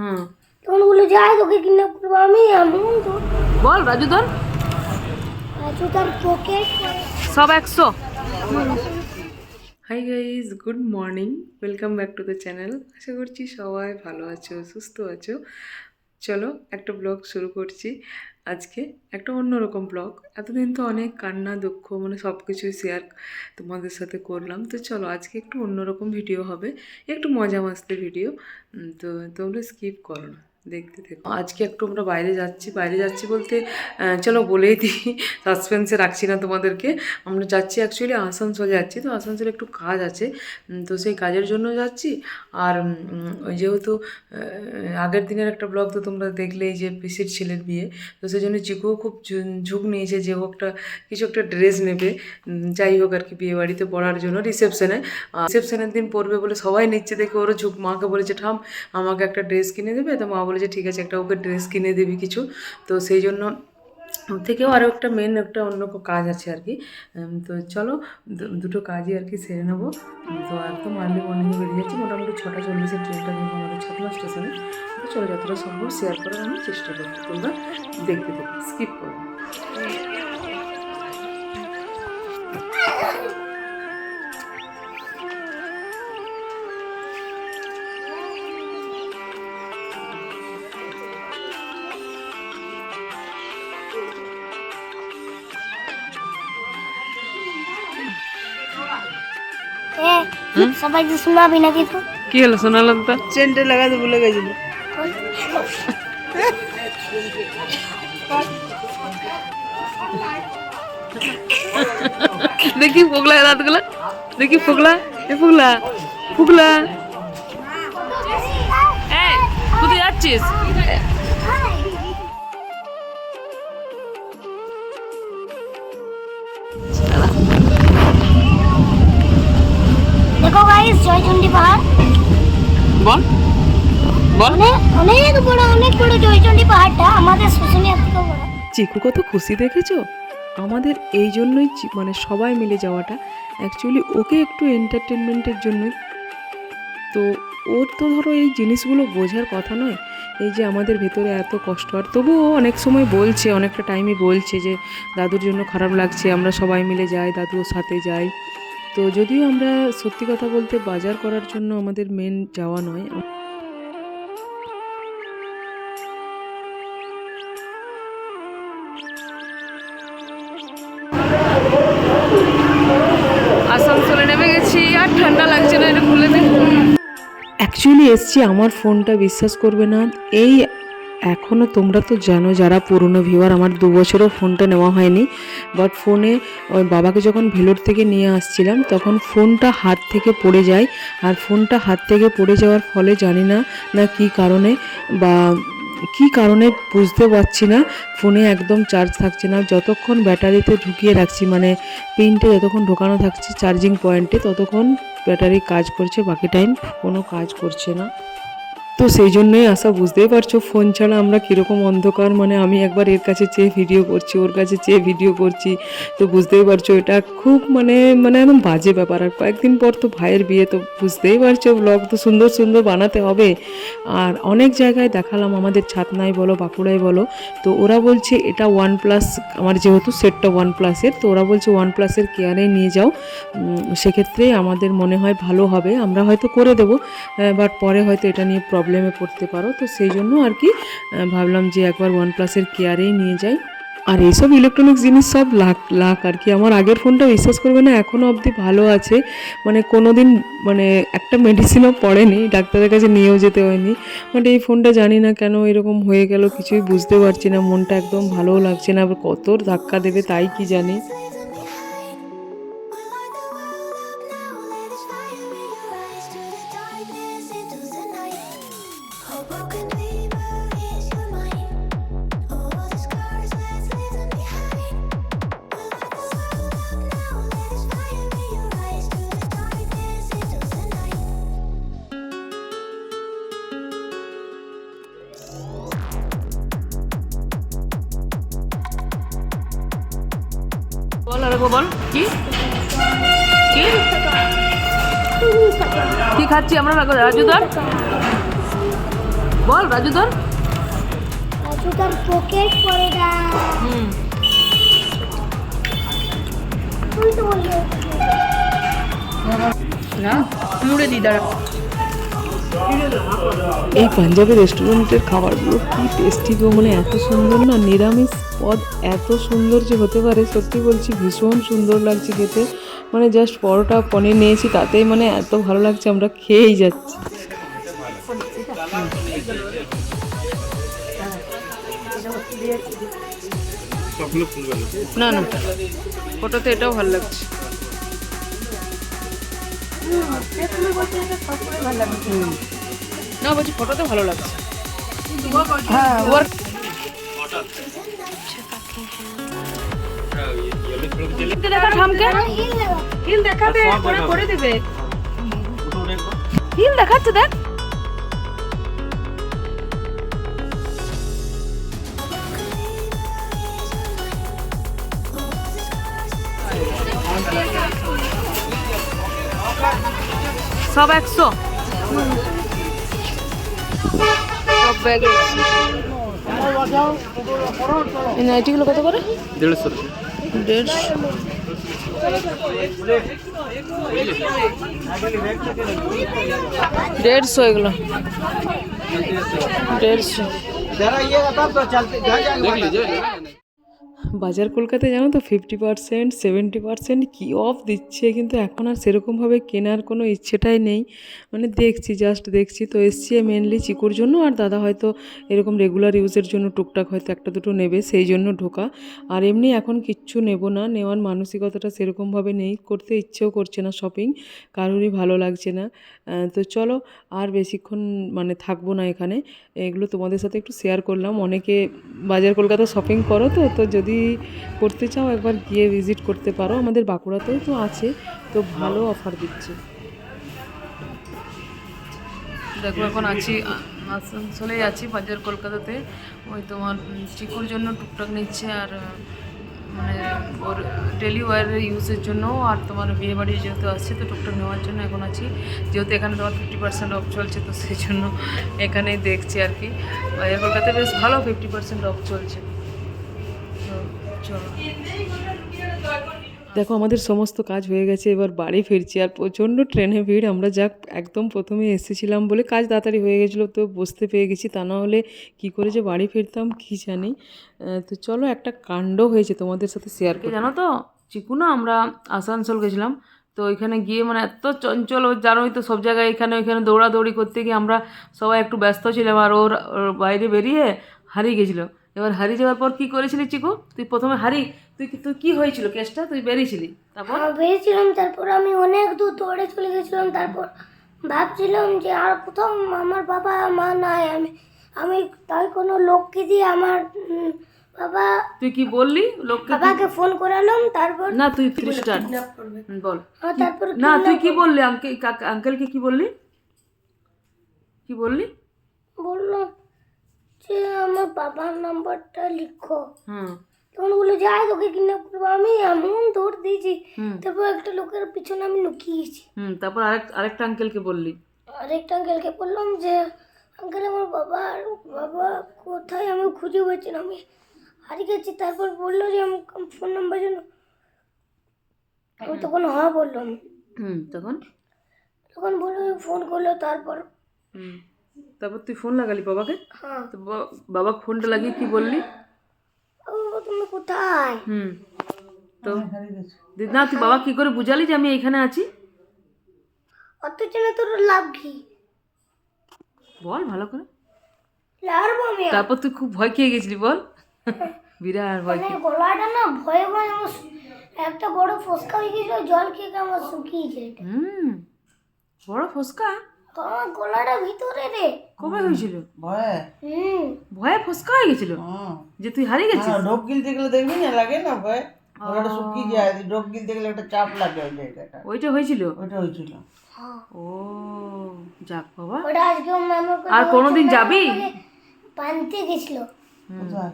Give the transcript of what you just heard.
হুম। তখন বলে যাই তোকে কিডন্যাপ করব আমি এমন তো বল রাজু ধর। রাজু তার পকেট সব একশো। Hi guys good morning welcome back to the channel আশা করছি সবাই ভালো আছো সুস্থ আছো। চলো একটা ব্লগ শুরু করছি। আজকে একটা অন্যরকম ব্লগ। এতদিন তো অনেক কান্না, দুঃখ মানে সব কিছুই শেয়ার তোমাদের সাথে করলাম। তো চলো আজকে একটু অন্যরকম ভিডিও হবে। একটু মজা মাস্তি ভিডিও তো তোমরা স্কিপ করো না। দেখতে দেখো আজকে একটু আমরা বাইরে যাচ্ছি। বাইরে যাচ্ছি বলতে চলো বলেই দিই সাসপেন্সে রাখছি না তোমাদেরকে। আমরা যাচ্ছি অ্যাকচুয়ালি আসানসোল যাচ্ছি। তো আসানসোলে একটু কাজ আছে। তো সেই কাজের জন্য যাচ্ছি। আর ওই যেহেতু আগের দিনের একটা ব্লগ তো তোমরা দেখলেই যে পিসির ছেলের বিয়ে। তো সেই জন্য চিকুও খুব ঝুঁক নিয়েছে যে ও একটা, কিছু একটা ড্রেস নেবে। যাই হোক আর কি বিয়ে বাড়িতে পড়ার জন্য রিসেপশনে রিসেপশনের দিন পরবে বলে সবাই নিচ্ছে দেখে ওরও ঝুঁক। মাকে বলেছে ঠাম আমাকে একটা ড্রেস কিনে দেবে। তো মা বলেছে ঠিক আছে, একটা ওকে ড্রেস কিনে দিবি কিছু। তো সেই জন্য থেকেও আরও একটা মেন একটা অন্য কাজ আছে আর কি। তো চলো দুটো কাজই আর কি সেরে নেব। তো একদম আর্লি মর্নিংয়ে বেরিয়ে যাচ্ছি। মোটামুটি ছটা চল্লিশের ট্রেনটা কিন্তু আমাদের ছাতনা স্টেশনে তো চলো, যতটা সম্ভব শেয়ার করার আমি চেষ্টা করব তোমরা দেখতে দেখো স্কিপ করো। সবাই যে শোনাবি না কিছু কি হলো শোনালাম তো? চেনটা লাগাতে ভুলে গেছিল দেখি ফুগলা রাতগুলা দেখি ফুগলা এ ফুগলা ফুগলা এই কোথায় যাচ্ছিস? জয়চন্ডী পাহাড়? বল। বল। অনেক বড় অনেক বড় জয়চন্ডী পাহাড়টা। আমাদের শুশুনিয়া থেকে বড়। চিকু কত খুশি দেখেছ? আমাদের এই জন্যই মানে সবাই মিলে যাওয়াটা। অ্যাকচুয়ালি ওকে একটু এন্টারটেনমেন্টের জন্যই। তো ওর তো ধরো এই জিনিসগুলো বোঝার কথা নয়। এই যে আমাদের ভেতরে এত কষ্ট। আর তবুও অনেক সময় বলছে অনেকটা টাইমে বলছে যে দাদুর জন্য খারাপ লাগছে আমরা সবাই মিলে যাই দাদুর সাথে যাই। তো যদিও আমরা সত্যি কথা বলতে বাজার করার জন্য আমাদের মেন যাওয়া নয় আসানসোলে নেমে গেছি আর ঠান্ডা লাগছে না, এটা খুলে অ্যাকচুয়ালি এসছি, আমার ফোনটা বিশ্বাস করবে না। এই এখনও তোমরা তো জানো যারা পুরনো ভিউয়ার আমার দু বছরও ফোনটা নেওয়া হয়নি। বাট ফোনে ওই বাবাকে যখন ভেলোর থেকে নিয়ে আসছিলাম, তখন ফোনটা হাত থেকে পড়ে যায়। আর ফোনটা হাত থেকে পড়ে যাওয়ার ফলে জানি না না কি কারণে বা কি কারণে বুঝতে পারছি না। ফোনে একদম চার্জ থাকছে না। যতক্ষণ ব্যাটারিতে ঢুকিয়ে রাখছি মানে পিনটা যতক্ষণ ঢোকানো থাকছে চার্জিং পয়েন্টে ততক্ষণ ব্যাটারি কাজ করছে, বাকি টাইম কোনো কাজ করছে না। তো সেই জন্যই আশা, বুঝতেই পারছ, ফোন ছাড়া আমরা কীরকম অন্ধকার? মানে আমি একবার এর কাছে চেয়ে ভিডিও করছি, ওর কাছে চেয়ে ভিডিও করছি, তো বুঝতেই পারছ, এটা খুব মানে মানে একদম বাজে ব্যাপার। আর কয়েকদিন পর তো ভাইয়ের বিয়ে, তো বুঝতেই পারছ ব্লগ তো সুন্দর সুন্দর বানাতে হবে। আর অনেক জায়গায় দেখালাম, আমাদের ছাতনায় বলো, বাঁকুড়ায় বলো, তো ওরা বলছে এটা ওয়ান প্লাস আমার যেহেতু সেটটা ওয়ান প্লাসের তো ওরা বলছে ওয়ান প্লাসের কেয়ারে নিয়ে যাও। সেক্ষেত্রে আমাদের মনে হয় ভালো হবে, আমরা হয়তো করে দেবো বাট পরে হয়তো এটা নিয়ে প্রবলেমে পড়তে পারো। তো সেই জন্য আর কি ভাবলাম যে একবার ওয়ান প্লাসের কেয়ারেই নিয়ে যাই। আর এইসব ইলেকট্রনিক্স জিনিস সব লাখ লাখ আর কি। আমার আগের ফোনটা বিশ্বাস করবে না এখনও অবধি ভালো আছে। মানে কোনো দিন মানে একটা মেডিসিনও পড়েনি, ডাক্তারের কাছে নিয়েও যেতে হয়নি। বাট এই ফোনটা জানি না কেন এরকম হয়ে গেল, কিছুই বুঝতে পারছি না। মনটা একদম ভালোও লাগছে না, আবার কত ধাক্কা দেবে তাই কি জানি। বল আর বল। কি? কি? কি খাচ্ছি আমরা রাজুদার? বল রাজু ধর রাজু তার পকেট পরে দাও হুম। তুই তো বললি না মুড়ে দি দাঁড়া। এই পাঞ্জাবি রেস্টুরেন্টের খাবারগুলো কি টেস্টি গো মানে এত সুন্দর না? নিরামিষ পদ এত সুন্দর যে হতে পারে সত্যি বলছি ভীষণ সুন্দর লাগছে খেতে। মানে জাস্ট পরোটা পনির নিয়েছি তাতেই মানে এত ভালো লাগছে আমরা খেয়েই যাচ্ছি। না না। ফটোতে এটাও ভালো লাগছে। না বলছি ফটোতে ভালো লাগছে। হ্যাঁ ওর দেখা থামকে হিল দেখাবে। করে দেবে হিল দেখাচ্ছে দেখ। সব একশো। সব ব্যাগ এই নাইটিগুলো কত করে? দেড়শো। দেড়শো দেড়শো। এগুলো দেড়শো দেখলি যে? বাজার কলকাতায় জানো তো ফিফটি পার্সেন্ট সেভেন্টি পার্সেন্ট কী অফ দিচ্ছে? কিন্তু এখন আর সেরকমভাবে কেনার কোনো ইচ্ছেটাই নেই। মানে দেখছি জাস্ট দেখছি। তো এসছি মেনলি চিকুর জন্য। আর দাদা হয়তো এরকম রেগুলার ইউজের জন্য টুকটাক হয়তো একটা দুটো নেবে, সেই জন্য ঢোকা। আর এমনি এখন কিচ্ছু নেব না। নেওয়ার মানসিকতাটা সেরকমভাবে নেই। করতে ইচ্ছেও করছে না শপিং কারোরই ভালো লাগছে না। তো চলো, আর বেশিক্ষণ মানে থাকব না এখানে। এগুলো তোমাদের সাথে একটু শেয়ার করলাম। অনেকে বাজার কলকাতা শপিং করো তো তো যদি করতে চাও, একবার গিয়ে ভিজিট করতে পারো। আমাদের বাঁকুড়াতেও তো আছে, তো ভালো অফার দিচ্ছে। দেখো, এখন আছি আ- আসানসোলেই আছি বাজার কলকাতাতে। ওই তোমার চিকুর জন্য টুকটাক নিচ্ছে আর মানে ওর ডেলি ওয়ারের ইউজের জন্য আর তোমার বিয়ে বাড়ি যেহেতু আসছে, তো টুকটাক নেওয়ার জন্য এখন আছি। যেহেতু এখানে তোমার ফিফটি পার্সেন্ট অফ চলছে, তো সেই জন্য এখানেই দেখছি আর কি। বাজার কলকাতায় বেশ ভালো ফিফটি পার্সেন্ট অফ চলছে। দেখো আমাদের সমস্ত কাজ হয়ে গেছে এবার বাড়ি ফিরছি আর প্রচণ্ড ট্রেনে ভিড়। আমরা যাক একদম প্রথমে এসেছিলাম বলে কাজ তাড়াতাড়ি হয়ে গেছিল তো বসতে পেয়ে গেছি। তা না হলে কী করে যে বাড়ি ফিরতাম কী জানি। তো চলো একটা কাণ্ড হয়েছে তোমাদের সাথে শেয়ার করি। জানো তো? চিকু না আমরা আসানসোল গেছিলাম তো ওইখানে গিয়ে মানে এত চঞ্চল ও জানোই তো সব জায়গায় এখানে ওইখানে দৌড়াদৌড়ি করতে গিয়ে আমরা সবাই একটু ব্যস্ত ছিলাম আর ওর ওর বাইরে বেরিয়ে হারিয়ে গেছিল। এবার হারিয়ে যাওয়ার পর কি করেছিলি চিকু? তুই প্রথমে হারি তুই কি- তুই কি হয়েছিল কেসটা? তুই বেরিয়েছিলি। তারপর? আমি বেরিয়েছিলাম তারপর আমি অনেক দূর দৌড়ে চলে গেছিলাম তারপর ভাবছিলাম যে আর কোথাও আমার বাবা মা নাই আমি আমি তাই কোনো লোককে দিয়ে আমার বাবা তুই কি বললি? লোককে বাবাকে ফোন করালাম তারপর না তুই খ্রিস্টান বল তারপর না তুই কি বললি? আঙ্কেল আঙ্কেলকে কি বললি? কি বললি? বলল যে আমার বাবার নাম্বারটা লিখো। হুম। তখন বলল যে আয় তোকে কিডন্যাপ করব আমি এমন দৌড় দিয়েছি। তারপর একটা লোকের পিছনে আমি লুকিয়েছি। হুম তারপর আরেক আরেকটা আঙ্কেলকে বললি? আরেকটা আঙ্কেলকে বললাম যে আঙ্কেল আমার বাবা বাবা কোথায়? আমি খুঁজে পাচ্ছি না আমি হারিয়ে গেছি। তারপর বলল যে আমি ফোন নাম্বার জন্য আমি তখন হ্যাঁ বললাম হুম তখন? তখন বলল ফোন করল তারপর হুম। তারপর তুই ফোন লাগালি বাবাকে? হ্যাঁ। তো বাবা ফোনটা লাগিয়ে কি বললি? ও তুমি কোথায়? হুম। তো না তুই বাবা কি করে বুঝালি যে আমি এখানে আছি? অত জেনে তোর লাভ কি? বল ভালো করে। তারপর তুই খুব ভয় খেয়ে গেছিলি বল। বিরাট ভয় মানে খেয়ে। গলাটা না ভয়ে ভয়ে আমার একটা বড় ফসকা হয়ে গেছিল জল খেয়ে আমার শুকিয়েছে এটা হুম। বড় ফসকা? আমার গলাটা ভিতরে রে। কবে হয়েছিল? ভয়ে। হুম। ভয়ে ফসকা হয়ে গেছিল? যে তুই হারিয়ে গেছিস? ডোব গিলতে গেলে দেখবি না লাগে না ভয়ে? ওটা শুকিয়ে যায় ডোব গিলতে গেলে একটা চাপ লাগে ওই জায়গাটা। ওইটা হয়েছিল? ওইটা হয়েছিল। হ্যাঁ। ও যাক বাবা। ওটা আজকে আর কোনোদিন যাবি? পানতে গেছিল। কোথায়?